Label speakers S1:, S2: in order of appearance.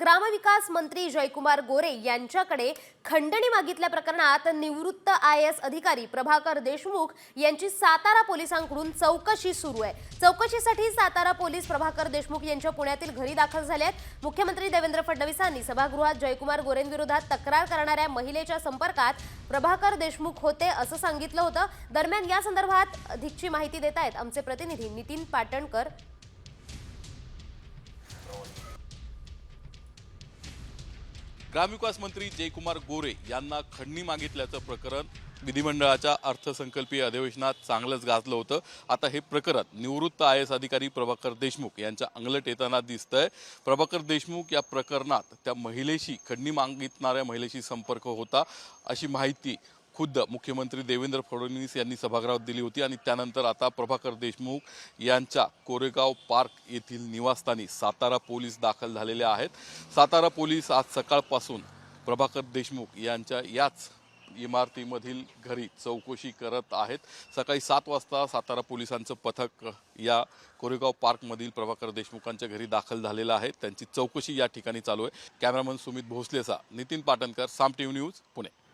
S1: ग्रामविकास मंत्री जयकुमार गोरे यांच्याकडे खंडणी मागितल्या प्रकरणात निवृत्त आय एस अधिकारी प्रभाकर देशमुख यांची सातारा पोलिसांकडून चौकशी सुरू आहे. चौकशीसाठी सातारा पोलीस प्रभाकर देशमुख यांच्या पुण्यातील घरी दाखल झाले आहेत मुख्यमंत्री देवेंद्र फडणवीसांनी सभागृहात जयकुमार गोरेंविरोधात तक्रार करणाऱ्या महिलेच्या संपर्कात प्रभाकर देशमुख होते असं सांगितलं होतं. दरम्यान या संदर्भात अधिकची माहिती देत आहेत आमचे प्रतिनिधी नितीन पाटणकर.
S2: ग्रामविकास मंत्री जयकुमार गोरे यांना खंडणी मागितल्याचं प्रकरण विधिमंडळाच्या अर्थसंकल्पीय अधिवेशनात चांगलंच गाजलं होतं. आता हे प्रकरण निवृत्त आय एस अधिकारी प्रभाकर देशमुख यांच्या अंगलट येताना दिसतंय. प्रभाकर देशमुख या प्रकरणात त्या महिलेशी खंडणी मागितणाऱ्या महिलेशी संपर्क होता अशी माहिती खुद्द मुख्यमंत्री देवेंद्र फडणवीस यांनी सभागृहात दिली होती आणि त्यानंतर आता प्रभाकर देशमुख यांच्या कोरेगाव पार्क येथील निवासस्थानी सातारा पोलीस दाखल झालेले आहेत. सातारा पोलीस आज सकाळपासून प्रभाकर देशमुख यांच्या याच इमारतीमधील घरी चौकशी करत आहेत. सकाळी सात वाजता सातारा पोलिसांचं पथक या कोरेगाव पार्कमधील प्रभाकर देशमुखांच्या घरी दाखल झालेलं आहे. त्यांची चौकशी या ठिकाणी चालू आहे. कॅमेरामन सुमित भोसलेचा नितीन पाटणकर साम टीव्ही न्यूज पुणे.